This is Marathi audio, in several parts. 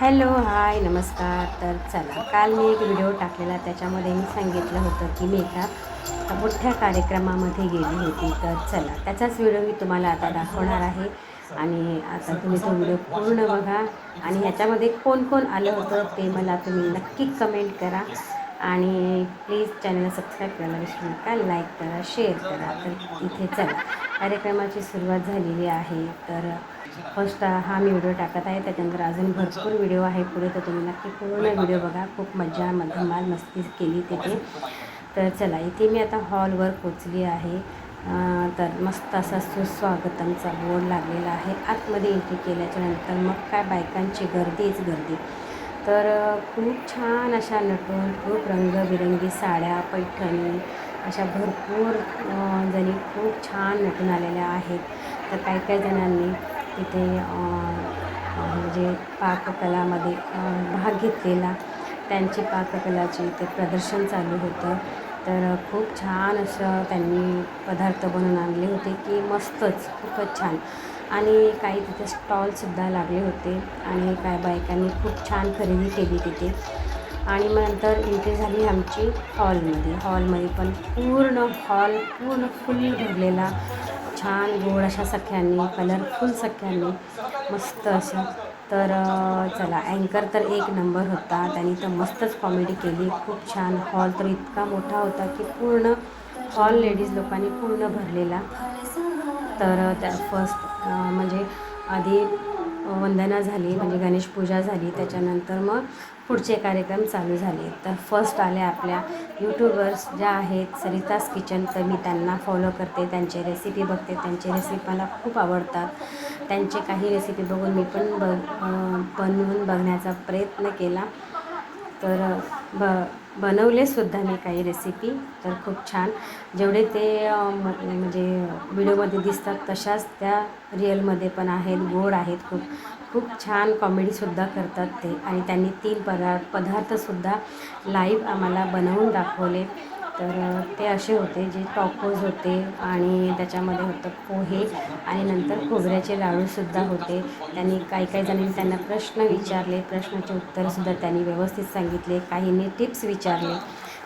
हॅलो हाय नमस्कार. तर चला काल मी एक व्हिडिओ टाकलेला त्याच्यामध्ये मी सांगितलं होतं की मी एका मोठ्या कार्यक्रमामध्ये गेली होती. तर चला त्याचाच व्हिडिओ मी तुम्हाला आता दाखवणार आहे. आणि आता तुम्ही तो व्हिडिओ पूर्ण बघा. आणि ह्याच्यामध्ये कोण कोण आलं होतं ते मला तुम्ही नक्की कमेंट करा. आणि प्लीज चॅनलला सबस्क्राईब करायला विसरू नका लाईक करा शेअर करा. तर इथे चला कार्यक्रमाची सुरुवात झालेली आहे. तर फर्स्ट हा मी व्हिडिओ टाकत आहे. त्याच्यानंतर अजून भरपूर व्हिडिओ आहे पुढे तर तुम्ही नक्की पूर्ण व्हिडिओ बघा. खूप मजा धमाल मस्ती केली तिथे तर चला इथे मी आता हॉलवर पोचली आहे. तर मस्त असा सुस्वागतमचा बोर्ड लागलेला आहे. आतमध्ये एंट्री केल्याच्यानंतर मग काय बायकांची गर्दीच गर्दी. तर खूप छान अशा नटून खूप रंगबिरंगी साड्या पैठणी अशा भरपूर जणी खूप छान नटून आलेल्या आहेत. तर काही काही जणांनी तिथे म्हणजे पाककलामध्ये भाग घेतलेला. त्यांची पाककलाचे इथे प्रदर्शन चालू होतं. तर खूप छान असं त्यांनी पदार्थ बनवून आणले होते की मस्तच खूपच छान. आणि काही तिथे स्टॉलसुद्धा लागले होते आणि काय बायकांनी खूप छान खरेदी केली तिथे. आणि मग नंतर एंट्री झाली आमची हॉलमध्ये हॉलमध्ये पण पूर्ण हॉल पूर्ण फुल भरलेला छान गोड अशा सख्यांनी कलरफुल सख्यांनी मस्त असं तर चला अँकर तर एक नंबर होता. त्यांनी तर मस्तच कॉमेडी केली. खूप छान हॉल तर इतका मोठा होता की पूर्ण हॉल लेडीज लोकांनी पूर्ण भरलेला. तर त्या फर्स्ट म्हणजे आधी वंदना झाली म्हणजे गणेश पूजा झाली त्याच्यानंतर मग पुढचे कार्यक्रम चालू झाले. तर फर्स्ट आले आपल्या यूट्यूबर्स ज्या आहेत सरितास किचन तर मी त्यांना फॉलो करते त्यांचे रेसिपी बघते त्यांचे रेसिपी मला खूप आवडतात. त्यांचे काही रेसिपी बघून मी पण बघ बनवून बघण्याचा प्रयत्न केला. तर ब बनवलेसुद्धा मी काही रेसिपी तर खूप छान. जेवढे ते म्हणजे व्हिडिओमध्ये दिसतात तशाच त्या रिअलमध्ये पण आहेत गोड आहेत खूप. खूप छान कॉमेडीसुद्धा करतात ते. आणि त्यांनी तीन पदार्थ पदार्थसुद्धा लाईव्ह आम्हाला बनवून दाखवले. तर ते असे होते जे टॉकोज होते आणि त्याच्यामध्ये होतं पोहे आणि नंतर खोबऱ्याचे लाडूसुद्धा होते. त्यांनी काही काही जणांनी त्यांना प्रश्न विचारले प्रश्नाचे उत्तरसुद्धा त्यांनी व्यवस्थित सांगितले काहींनी टिप्स विचारले.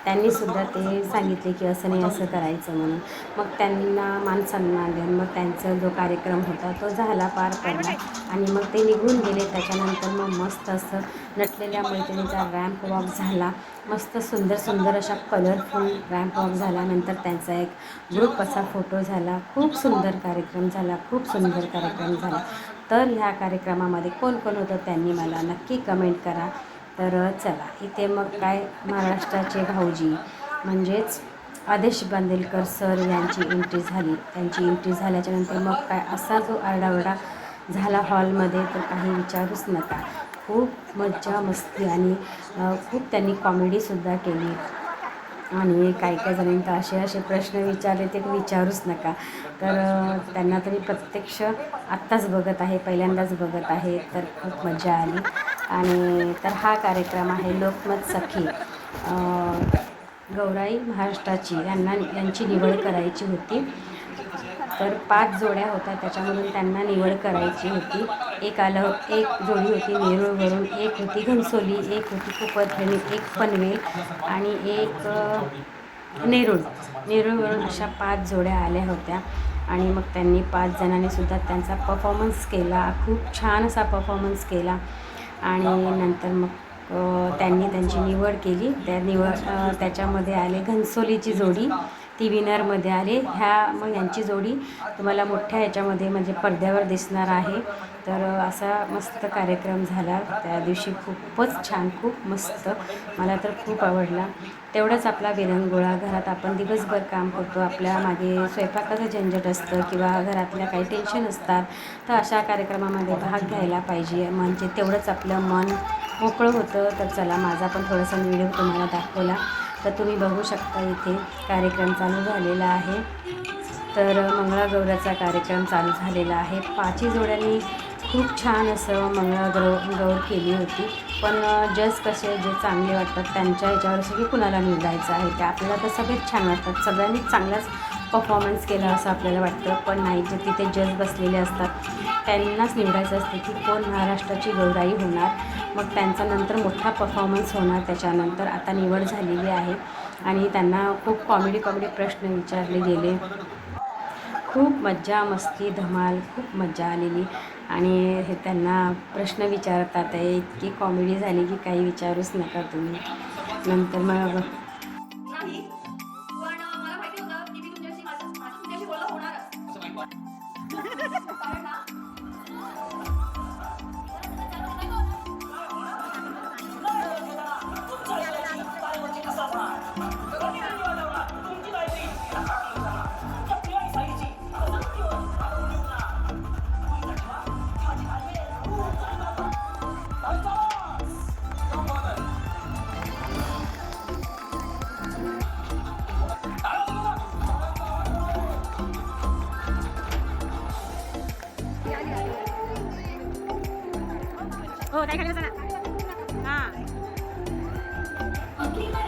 त्यांनीसुद्धा ते सांगितले की असं नाही असं करायचं म्हणून. मग त्यांना मानसन्मान देऊन मग त्यांचा जो कार्यक्रम होता तो झाला पार पडला आणि मग ते निघून गेले. त्याच्यानंतर मग मस्त असं नटलेल्या मैत्रिणीचा रॅम्प वॉक झाला. मस्त सुंदर सुंदर अशा कलरफुल रॅम्प वॉक झाला नंतर त्यांचा एक ग्रुप असा फोटो झाला. खूप सुंदर कार्यक्रम झाला खूप सुंदर कार्यक्रम झाला. तर ह्या कार्यक्रमामध्ये कोण कोण होतं त्यांनी मला नक्की कमेंट करा. तर चला इथे मग काय महाराष्ट्राचे भाऊजी म्हणजेच आदेश बांदेलकर सर यांची एंट्री झाली. त्यांची एंट्री झाल्याच्यानंतर मग काय असा जो आरडाओरडा झाला हॉलमध्ये तर काही विचारूच नका. खूप मज्जा मस्ती आणि खूप त्यांनी कॉमेडीसुद्धा केली. आणि काही काही जणांनी तर असे असे प्रश्न विचारले ते विचारूच नका. तर त्यांना तरी प्रत्यक्ष आत्ताच बघत आहे पहिल्यांदाच बघत आहे तर खूप मजा आली. आणि तर हा कार्यक्रम आहे लोकमत सखी. गौराई महाराष्ट्राची यांना यांची निवड करायची होती. तर पाच जोड्या होत्या त्याच्यामधून त्यांना निवड करायची होती. एक आलं एक जोडी होती नेरूळवरून एक होती घनसोली एक होती कुपरखेडी एक पनवेल आणि एक नेरूळ. नेरूळवरून अशा पाच जोड्या आल्या होत्या आणि मग त्यांनी पाच जणांनी सुद्धा त्यांचा परफॉर्मन्स केला. खूप छान असा परफॉर्मन्स केला. आणि नंतर मग त्यांनी त्यांची निवड केली. त्या निवड त्याच्यामध्ये आले घनसोलीची जोडी. ती विनरमध्ये आले. ह्या मग यांची जोडी तुम्हाला मोठ्या ह्याच्यामध्ये म्हणजे पडद्यावर दिसणार आहे. तर असा मस्त कार्यक्रम झाला. त्या दिवशी खूपच छान खूप मस्त. मला तर खूप आवडला. तेवढंच आपला विरंगुळा घरात आपण दिवसभर काम करतो. आपल्या मागे स्वयंपाकाचं झंझट असतं किंवा घरातल्या काही टेन्शन असतात. तर अशा कार्यक्रमामध्ये भाग घ्यायला पाहिजे. म्हणजे तेवढंच आपलं मन मोकळं होतं. तर चला माझा पण थोडासा व्हिडिओ तुम्हाला दाखवला. तर तुम्ही बघू शकता इथे कार्यक्रम चालू झालेला आहे. तर मंगळागौराचा कार्यक्रम चालू झालेला आहे. पाचही जोड्यांनी खूप छान असं मंगळागौर गौर केली होती. पण जज कसे जे चांगले वाटतात त्यांच्या ह्याच्यावर असं की कुणाला निवडायचं आहे ते आपल्याला तर सगळेच छान वाटतात. सगळ्यांनीच चांगलाच परफॉर्मन्स केला असं आपल्याला वाटतं. पण नाही जे तिथे जज बसलेले असतात त्यांनाच निवडायचं असते की कोण महाराष्ट्राची गौराई होणार. मग त्यांचा नंतर मोठा परफॉर्मन्स होणार त्याच्यानंतर. आता निवड झालेली आहे आणि त्यांना खूप कॉमेडी कॉमेडी प्रश्न विचारले गेले. खूप मज्जा मस्ती धमाल खूप मज्जा आलेली. आणि हे त्यांना प्रश्न विचारतात आहे इतकी कॉमेडी झाली की काही विचारूच नका तुम्ही. नंतर मग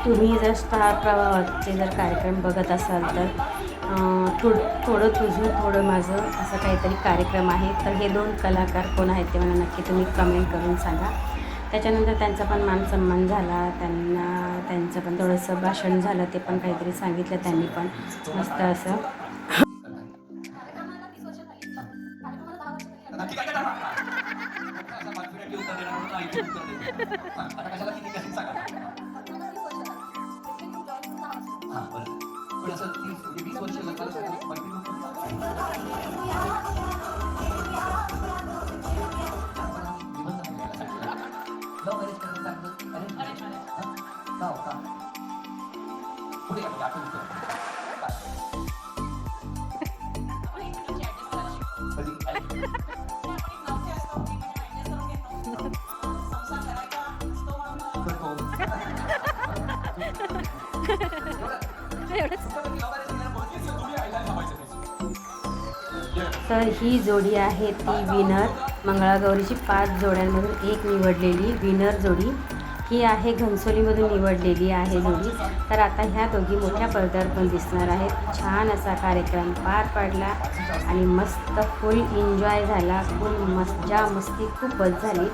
तुम्ही जर स्टार प्रवाहाचे जर कार्यक्रम बघत असाल तर थोड थोडं तुझं थोडं माझं असं काहीतरी कार्यक्रम आहे. तर हे दोन कलाकार कोण आहेत ते मला नक्की तुम्ही कमेंट करून सांगा. त्याच्यानंतर त्यांचा पण मान सन्मान झाला. त्यांना त्यांचं पण थोडंसं भाषण झालं ते पण काहीतरी सांगितलं त्यांनी पण. मस्त असं. दहा वर्ष झाली नक्की काय करणार? असं कॉन्फिडेंटली उत्तर देणार म्हणून ऐकून उत्तर देतो. हां, आता कशाला किती कशी सांगा लग्नाला तीस वर्ष झाली Between join करून दहा वर्ष. हां, बरं. पण असं तीस- म्हणजे तर ही जोडी आहे ती विनर मंगळागौरीची पाच जोड्यांमधून एक निवडलेली विनर जोडी. ही आहे घनसोलीमधून निवडलेली आहे जोडी. तर आता ह्या दोघी मोठ्या पडद्यावर पण दिसणार आहेत. छान असा कार्यक्रम पार पडला आणि मस्त फुल एन्जॉय झाला. फुल मज्जा मस्ती खूपच झाली.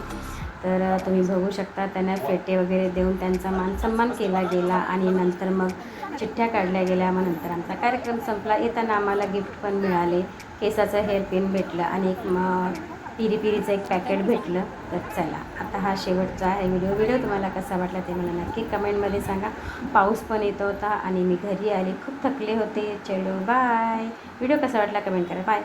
तर तुम्ही बघू शकता त्यांना फेटे वगैरे देऊन त्यांचा मान सन्मान केला गेला आणि नंतर मग चिठ्ठ्या काढल्या गेल्या मग नंतर आमचा कार्यक्रम संपला. येताना आम्हाला गिफ्ट पण मिळाले. केसाचं हेअरपिन भेटलं आणि एक मग पिरी पिरीचं एक पॅकेट भेटलं. तर चला आता हा शेवटचा आहे व्हिडिओ व्हिडिओ तुम्हाला कसा वाटला ते मला नक्की कमेंटमध्ये सांगा. पाऊस पण येत होता आणि मी घरी आले. खूप थकले होते. चलो बाय व्हिडिओ कसा वाटला कमेंट करा. बाय